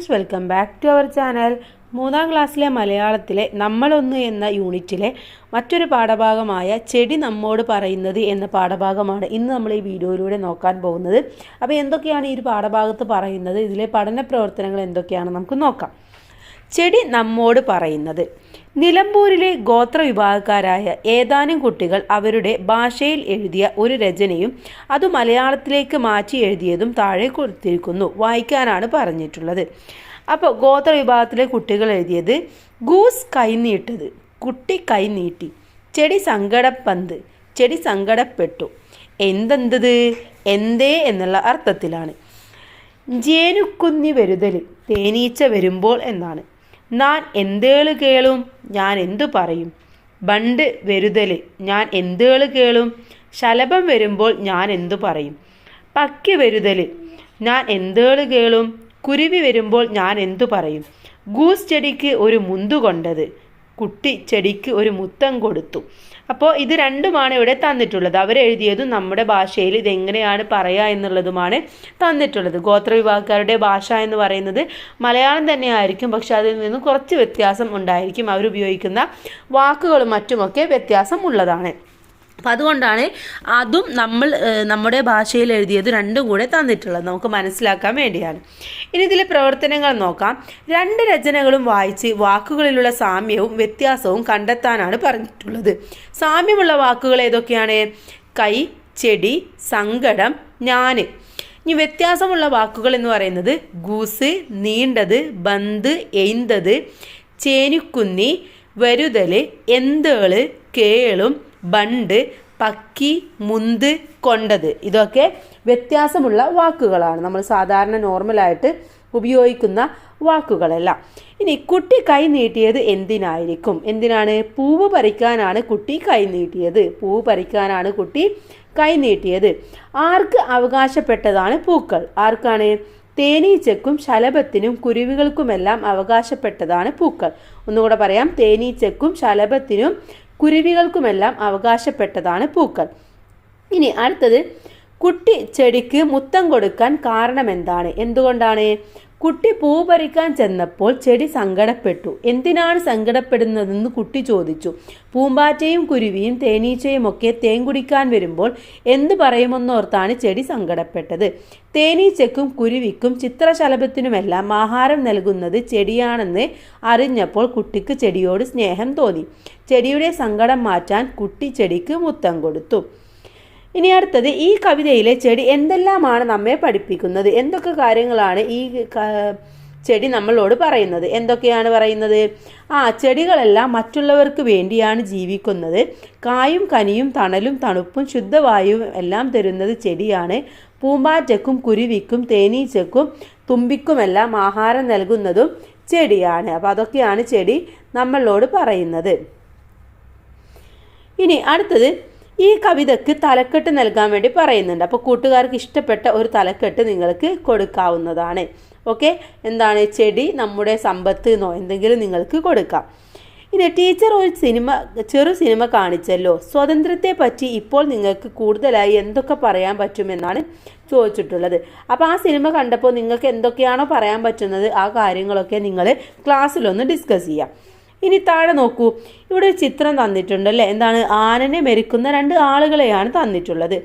Friends welcome back to our channel മൂന്നാം ക്ലാസ്സിലെ മലയാളത്തിലെ നമ്മളൊന്ന് എന്ന യൂണിറ്റിലെ മറ്റൊരു പാഠഭാഗമായ ചെടി നമ്മോട് പറയുന്നത് എന്ന പാഠഭാഗമാണ് ഇന്ന് നമ്മൾ ഈ വീഡിയോയിലൂടെ നോക്കാൻ പോകുന്നത്. അപ്പോൾ എന്തൊക്കെയാണ് ഈ ഒരു പാഠഭാഗത്ത് പറയുന്നത്? ഇതിലെ പഠന പ്രവർത്തനങ്ങൾ എന്തൊക്കെയാണ് നമുക്ക് നോക്കാം. ചെടി നമ്മോട് പറയുന്നത്. നിലമ്പൂരിലെ ഗോത്ര വിഭാഗക്കാരായ ഏതാനും കുട്ടികൾ അവരുടെ ഭാഷയിൽ എഴുതിയ ഒരു രചനയും അത് മലയാളത്തിലേക്ക് മാറ്റി എഴുതിയതും താഴെ കൊടുത്തിരിക്കുന്നു. വായിക്കാനാണ് പറഞ്ഞിട്ടുള്ളത്. അപ്പോൾ ഗോത്രവിഭാഗത്തിലെ കുട്ടികൾ എഴുതിയത് ഗൂസ് കൈനീട്ടത് കുട്ടി കൈനീട്ടി ചെടി സങ്കടപ്പന്ത് ചെടി സങ്കടപ്പെട്ടു എന്തെന്തത് എന്തേ എന്നുള്ള അർത്ഥത്തിലാണ്. ജേനുക്കുന്നി വരുതൽ തേനീച്ച വരുമ്പോൾ എന്നാണ്. ഞാൻ എന്തേൾ കേളും ഞാൻ എന്തു പറയും? ബണ്ട് വരുതൽ ഞാൻ എന്തേൾ കേളും? ശലഭം വരുമ്പോൾ ഞാൻ എന്തു പറയും? പക്കി വരുതൽ ഞാൻ എന്തേൾ കേളും? കുരുവി വരുമ്പോൾ ഞാൻ എന്തു പറയും? ഗൂസ് ചെടിക്ക് ഒരു മുന്തു കൊണ്ടത് കുട്ടി ചെടിക്ക് ഒരു മുത്തം കൊടുത്തു. അപ്പോൾ ഇത് രണ്ടുമാണ് ഇവിടെ തന്നിട്ടുള്ളത്. അവരെഴുതിയതും നമ്മുടെ ഭാഷയിൽ ഇതെങ്ങനെയാണ് പറയുക എന്നുള്ളതുമാണ് തന്നിട്ടുള്ളത്. ഗോത്രവിഭാഗക്കാരുടെ ഭാഷ എന്ന് പറയുന്നത് മലയാളം തന്നെയായിരിക്കും. പക്ഷെ അതിൽ നിന്ന് കുറച്ച് വ്യത്യാസം ഉണ്ടായിരിക്കും. അവരുപയോഗിക്കുന്ന വാക്കുകളും മറ്റുമൊക്കെ വ്യത്യാസം ഉള്ളതാണ്. അപ്പം അതുകൊണ്ടാണ് അതും നമ്മൾ നമ്മുടെ ഭാഷയിൽ എഴുതിയത് രണ്ടും കൂടെ തന്നിട്ടുള്ളത്. നമുക്ക് മനസ്സിലാക്കാൻ വേണ്ടിയാണ്. ഇനി ഇതിലെ പ്രവർത്തനങ്ങൾ നോക്കാം. രണ്ട് രചനകളും വായിച്ച് വാക്കുകളിലുള്ള സാമ്യവും വ്യത്യാസവും കണ്ടെത്താനാണ് പറഞ്ഞിട്ടുള്ളത്. സാമ്യമുള്ള വാക്കുകൾ ഏതൊക്കെയാണ്? കൈ ചെടി സങ്കടം ഞാൻ ഇനി വ്യത്യാസമുള്ള വാക്കുകൾ എന്ന് പറയുന്നത് ഗൂസ് നീണ്ടത് ബന്ത് എയ്ന്തത് ചേനുക്കുന്നി വരുതൽ എന്തേൾ കേളും ബണ്ട് പക്കി മുന്ത് കൊണ്ടത്. ഇതൊക്കെ വ്യത്യാസമുള്ള വാക്കുകളാണ്. നമ്മൾ സാധാരണ നോർമലായിട്ട് ഉപയോഗിക്കുന്ന വാക്കുകളല്ല. ഇനി കുട്ടി കൈ നീട്ടിയത് എന്തിനായിരിക്കും? എന്തിനാണ്? പൂവ് പറിക്കാനാണ് കുട്ടി കൈ നീട്ടിയത്. പൂവ് പറിക്കാനാണ് കുട്ടി കൈ നീട്ടിയത്. ആർക്ക് അവകാശപ്പെട്ടതാണ് പൂക്കൾ? ആർക്കാണ്? തേനീച്ചക്കും ശലഭത്തിനും കുരുവികൾക്കുമെല്ലാം അവകാശപ്പെട്ടതാണ് പൂക്കൾ. ഒന്നുകൂടെ പറയാം. തേനീച്ചക്കും ശലഭത്തിനും കുരുവികൾക്കുമെല്ലാം അവകാശപ്പെട്ടതാണ് പൂക്കൾ. ഇനി അടുത്തത് കുട്ടി ചെടിക്ക് മുത്തം കൊടുക്കാൻ കാരണം എന്താണ് എന്തുകൊണ്ടാണ്? കുട്ടി പൂ പറിക്കാൻ ചെന്നപ്പോൾ ചെടി സങ്കടപ്പെട്ടു. എന്തിനാണ് സങ്കടപ്പെടുന്നതെന്ന് കുട്ടി ചോദിച്ചു. പൂമ്പാറ്റയും കുരുവിയും തേനീച്ചയും ഒക്കെ തേൻ കുടിക്കാൻ വരുമ്പോൾ എന്ത് പറയുമെന്നോർത്താണ് ചെടി സങ്കടപ്പെട്ടത്. തേനീച്ചക്കും കുരുവിക്കും ചിത്രശലഭത്തിനുമെല്ലാം ആഹാരം നൽകുന്നത് ചെടിയാണെന്ന് അറിഞ്ഞപ്പോൾ കുട്ടിക്ക് ചെടിയോട് സ്നേഹം തോന്നി. ചെടിയുടെ സങ്കടം മാറ്റാൻ കുട്ടി ചെടിക്ക് മുത്തം കൊടുത്തു. ഇനി അടുത്തത് ഈ കവിതയിലെ ചെടി എന്തെല്ലാമാണ് നമ്മെ പഠിപ്പിക്കുന്നത്? എന്തൊക്കെ കാര്യങ്ങളാണ് ഈ ചെടി നമ്മളോട് പറയുന്നത്? എന്തൊക്കെയാണ് പറയുന്നത്? ആ ചെടികളെല്ലാം മറ്റുള്ളവർക്ക് വേണ്ടിയാണ് ജീവിക്കുന്നത്. കായും കനിയും തണലും തണുപ്പും ശുദ്ധവായുവും എല്ലാം തരുന്നത് ചെടിയാണ്. പൂമ്പാറ്റക്കും കുരുവിക്കും തേനീച്ചക്കും തുമ്പിക്കുമെല്ലാം ആഹാരം നൽകുന്നതും ചെടിയാണ്. അപ്പോൾ അതൊക്കെയാണ് ചെടി നമ്മളോട് പറയുന്നത്. ഇനി അടുത്തത് ഈ കവിതയ്ക്ക് തലക്കെട്ട് നൽകാൻ വേണ്ടി പറയുന്നുണ്ട്. അപ്പോൾ കൂട്ടുകാർക്ക് ഇഷ്ടപ്പെട്ട ഒരു തലക്കെട്ട് നിങ്ങൾക്ക് കൊടുക്കാവുന്നതാണ്. ഓക്കെ? എന്താണ് ചെടി? നമ്മുടെ സമ്പത്ത് എന്നോ എന്തെങ്കിലും നിങ്ങൾക്ക് കൊടുക്കാം. ഇനി ടീച്ചർ ഒരു സിനിമ ചെറു സിനിമ കാണിച്ചല്ലോ. സ്വാതന്ത്ര്യത്തെ പറ്റി ഇപ്പോൾ നിങ്ങൾക്ക് കൂടുതലായി എന്തൊക്കെ പറയാൻ പറ്റുമെന്നാണ് ചോദിച്ചിട്ടുള്ളത്. അപ്പോൾ ആ സിനിമ കണ്ടപ്പോൾ നിങ്ങൾക്ക് എന്തൊക്കെയാണോ പറയാൻ പറ്റുന്നത് ആ കാര്യങ്ങളൊക്കെ നിങ്ങൾ ക്ലാസ്സിലൊന്ന് ഡിസ്കസ് ചെയ്യാം. ഇനി താഴെ നോക്കൂ. ഇവിടെ ഒരു ചിത്രം തന്നിട്ടുണ്ട് അല്ലേ? എന്താണ്? ആനനെ മെരുക്കുന്ന രണ്ട് ആളുകളെയാണ് തന്നിട്ടുള്ളത്.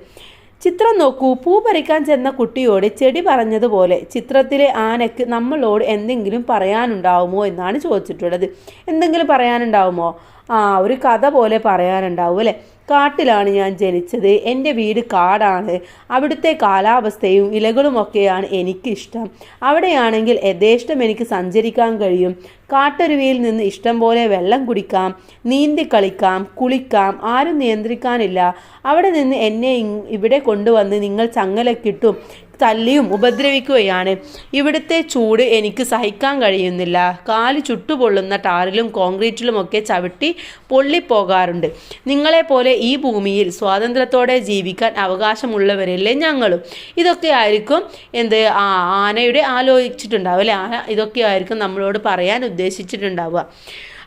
ചിത്രം നോക്കൂ. പൂ പറിക്കാൻ ചെന്ന കുട്ടിയോട് ചെടി പറഞ്ഞതുപോലെ ചിത്രത്തിലെ ആനയ്ക്ക് നമ്മളോട് എന്തെങ്കിലും പറയാനുണ്ടാവുമോ എന്നാണ് ചോദിച്ചിട്ടുള്ളത്. എന്തെങ്കിലും പറയാനുണ്ടാവുമോ? ആ ഒരു കഥ പോലെ പറയാനുണ്ടാവും അല്ലേ? കാട്ടിലാണ് ഞാൻ ജനിച്ചത്. എന്റെ വീട് കാടാണ്. അവിടുത്തെ കാലാവസ്ഥയും ഇലകളുമൊക്കെയാണ് എനിക്കിഷ്ടം. അവിടെയാണെങ്കിൽ യഥേഷ്ടം എനിക്ക് സഞ്ചരിക്കാൻ കഴിയും. കാട്ടരുവിയിൽ നിന്ന് ഇഷ്ടം പോലെ വെള്ളം കുടിക്കാം നീന്തി കളിക്കാം കുളിക്കാം ആരും നിയന്ത്രിക്കാനില്ല. അവിടെ നിന്ന് എന്നെ ഇവിടെ കൊണ്ടുവന്ന് നിങ്ങൾ ചങ്ങലക്കിട്ടും തല്ലിയും ഉപദ്രവിക്കുകയാണ്. ഇവിടുത്തെ ചൂട് എനിക്ക് സഹിക്കാൻ കഴിയുന്നില്ല. കാൽ ചുട്ടുപൊള്ളുന്ന ടാറിലും കോൺക്രീറ്റിലുമൊക്കെ ചവിട്ടി പൊള്ളിപ്പോകാറുണ്ട്. നിങ്ങളെപ്പോലെ ഈ ഭൂമിയിൽ സ്വാതന്ത്ര്യത്തോടെ ജീവിക്കാൻ അവകാശമുള്ളവരല്ലേ ഞങ്ങളും? ഇതൊക്കെ ആയിരിക്കും എന്ത് ആ ആനയുടെ ആലോചിച്ചിട്ടുണ്ടാവും അല്ലേ? ആന ഇതൊക്കെ ആയിരിക്കും നമ്മളോട് പറയാൻ ഉദ്ദേശിച്ചിട്ടുണ്ടാവുക.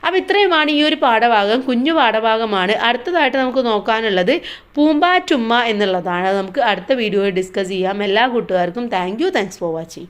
അപ്പോൾ ഇത്രയുമാണ് ഈ ഒരു പാഠഭാഗം. കുഞ്ഞു പാഠഭാഗമാണ്. അടുത്തതായിട്ട് നമുക്ക് നോക്കാനുള്ളത് പൂമ്പാറ്റുമ്മ എന്നുള്ളതാണ്. അത് നമുക്ക് അടുത്ത വീഡിയോയിൽ ഡിസ്കസ് ചെയ്യാം. എല്ലാ കൂട്ടുകാർക്കും thank you thanks for watching